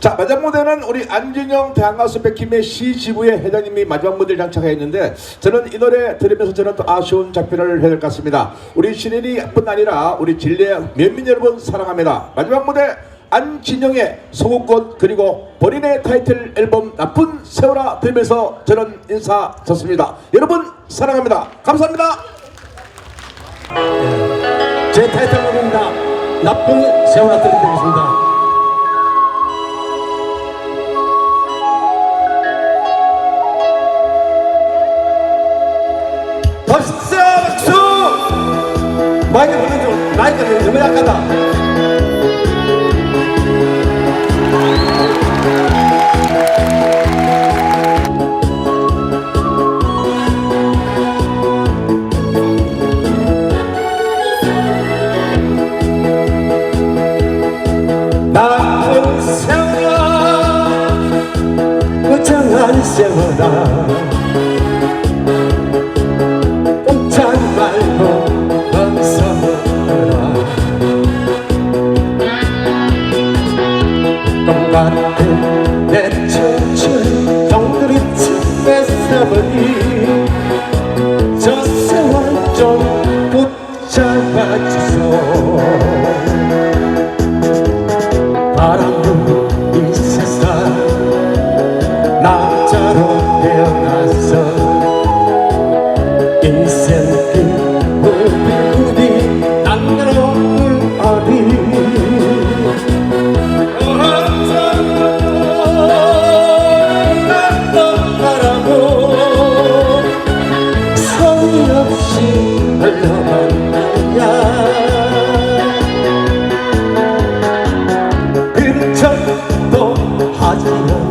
자 마지막 무대는 우리 안진영 대한가수 백킴의 시지부의 회장님이 마지막 무대를 장착해 있는데 저는 이 노래 들으면서 저는 또 아쉬운 작별을 해야 될 것 같습니다. 우리 신인이뿐 아니라 우리 진례 면민 여러분 사랑합니다. 마지막 무대 안진영의 소곡꽃 그리고 본인의 타이틀 앨범 나쁜 세월아 들으면서 저는 인사 드습니다. 여러분 사랑합니다. 감사합니다. 제 타이틀곡입니다. 나쁜 세월아 들려드리겠습니다. 약하다. 나쁜 세월아 무정한 세월아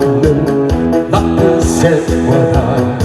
않는 나쁜 세월아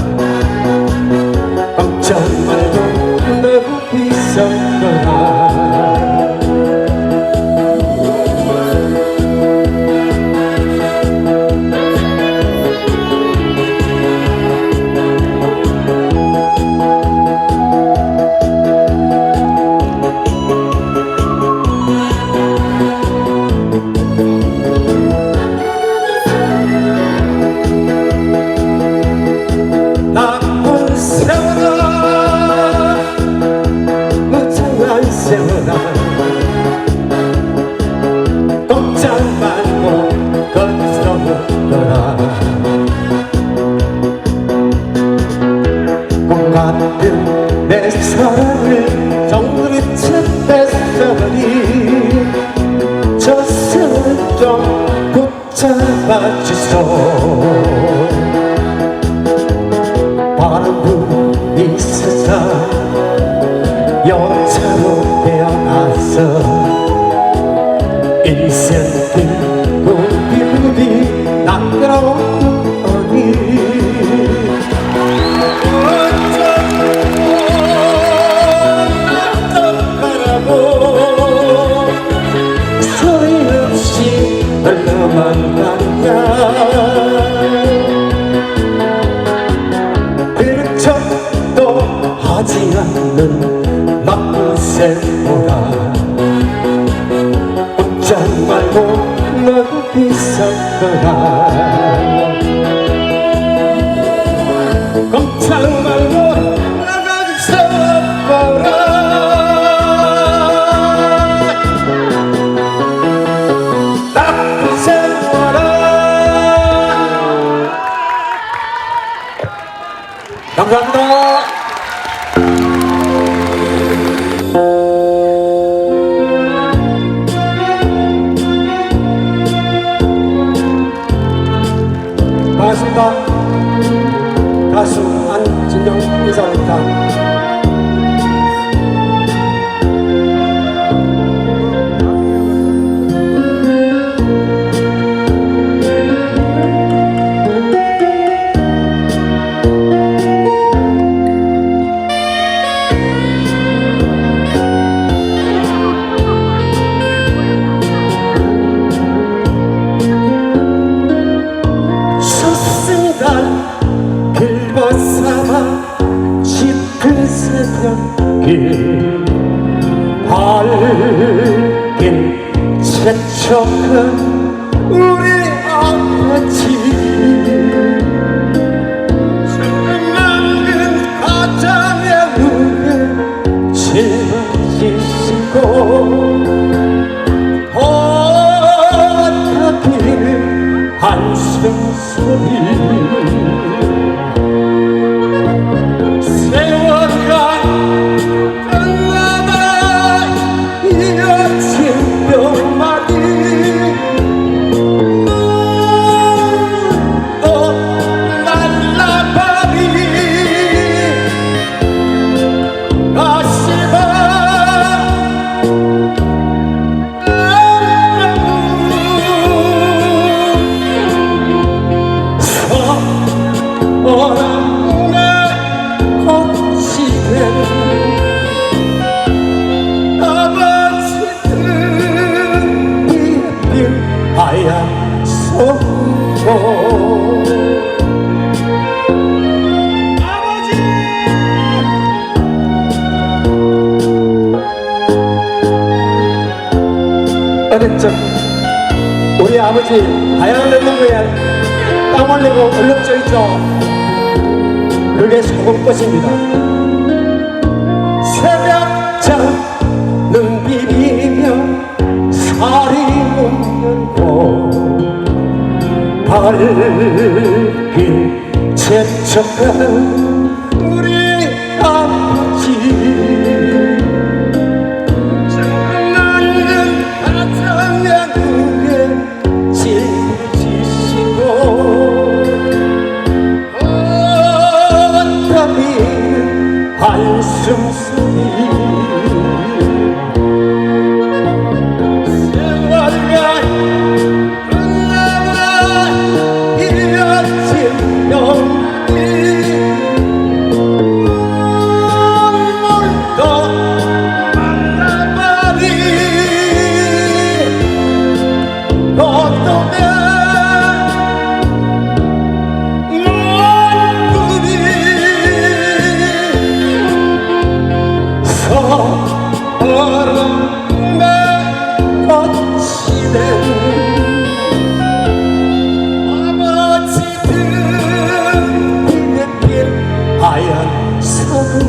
감사합니다. 반갑습니다. 가수 안진영 인사드립니다. 서원의 꽃이된 아버지는 이bil 하얀 어느 적 우리 아버지 하얀 랜덤에 땀 흘리고 얼룩져 있죠 그게 속것입니다. 새벽자 눈 비비며 살이 문 열고 발길 재촉한 우리 아버지. questions 대한 사고